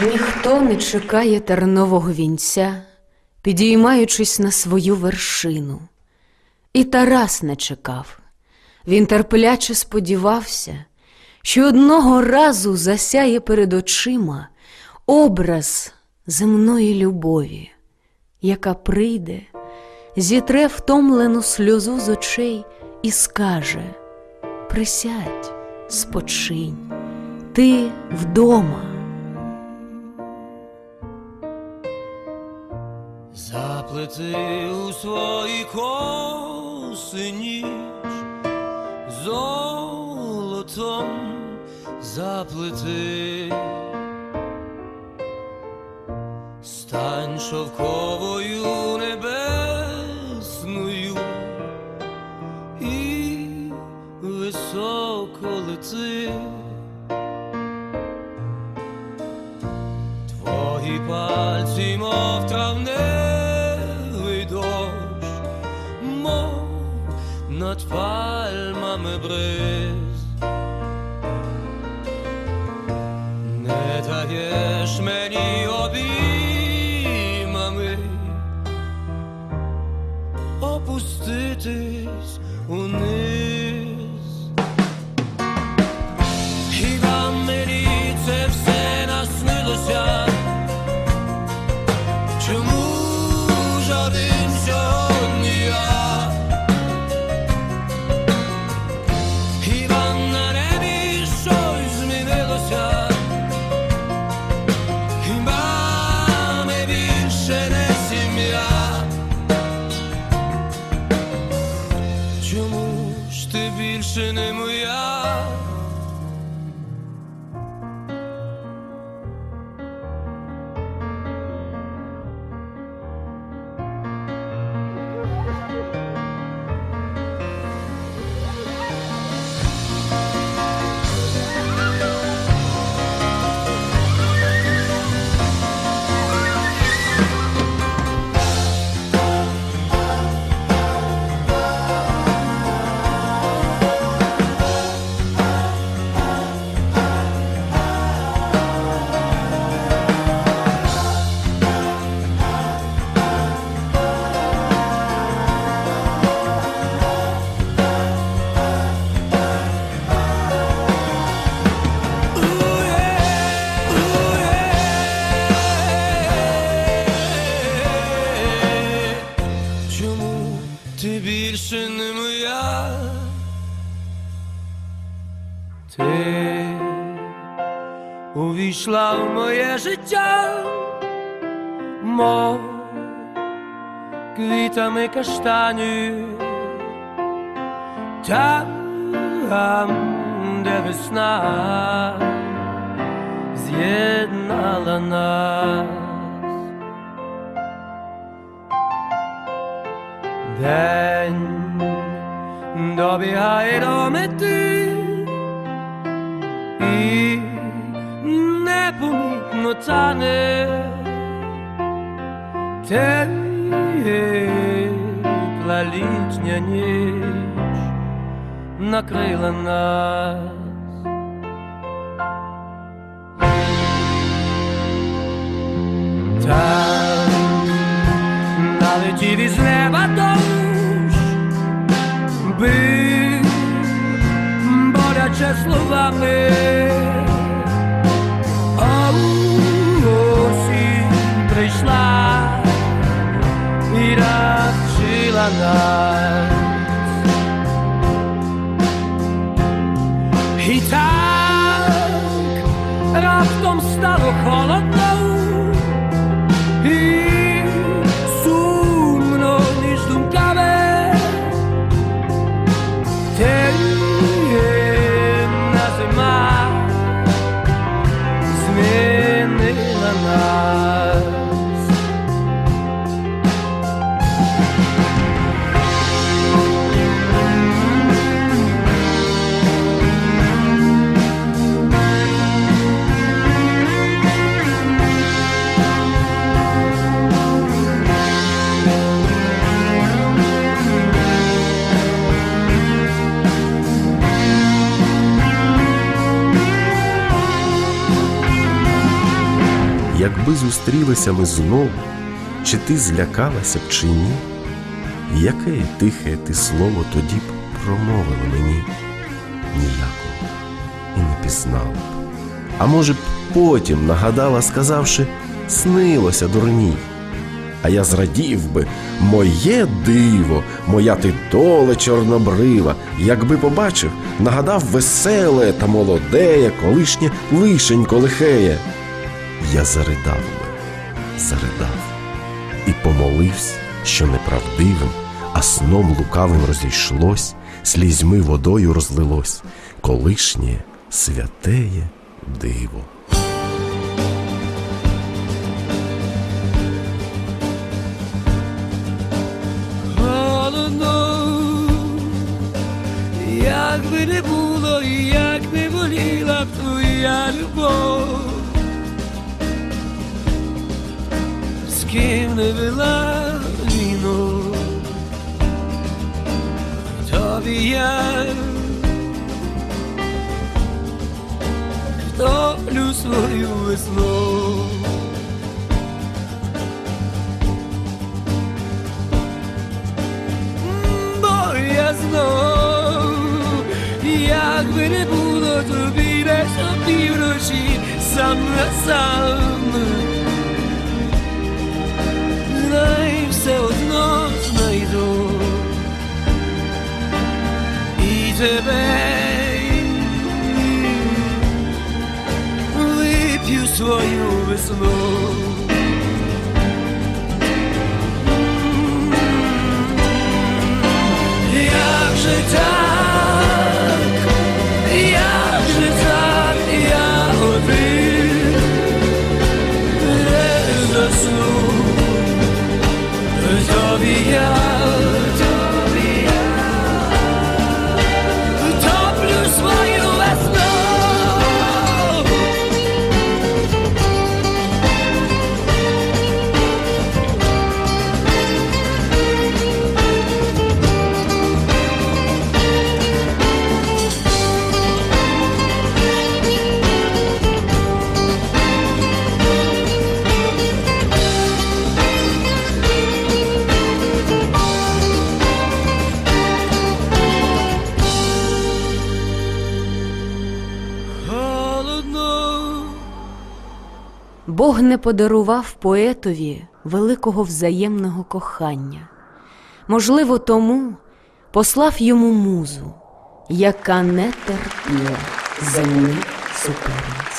Ніхто не чекає тернового вінця, підіймаючись на свою вершину. І Тарас не чекав. Він терпляче сподівався, що одного разу засяє перед очима образ земної любові, яка прийде, зітре втомлену сльозу з очей і скаже: Присядь, спочинь, ти вдома. Заплети у свої коси ніч золотом заплети, стань шовковою небесною і високо лети. Твої пальці, мов травневий notre palma me brise. Ne mnie obi. Увійшла в моє життя, мов квітами каштанів, там, де весна з'єднала нас. День добігає до мети непомітно тане. Тепла літня ніч накрила нас. Там налетів із неба дощ, бив боляче словами, нас. І так раптом стало холодно. Якби зустрілися ми знову, чи ти злякалася б чи ні? Яке тихе ти слово тоді б промовила мені? Ніякого і не пізнала б. А може б потім нагадала, сказавши, снилося дурній. А я зрадів би, моє диво, моя ти доле чорнобрива, якби побачив, нагадав веселе та молоде, колишнє лишенько лихеє. Я заридав би, заридав і помолився, що неправдивим, а сном лукавим розійшлось, слізьми водою розлилось, колишнє святеє диво. як би не було, як не боліла б твоя любов, ким не вела війну, тобі я втоплю свою весну. бо я знов, як не було тобі десь опівночі сам на сам. Все одно знайду і тебе вип'ю свою весну. Бог не подарував поетові великого взаємного кохання. Можливо, тому послав йому музу, яка не терпіла землі суперниць.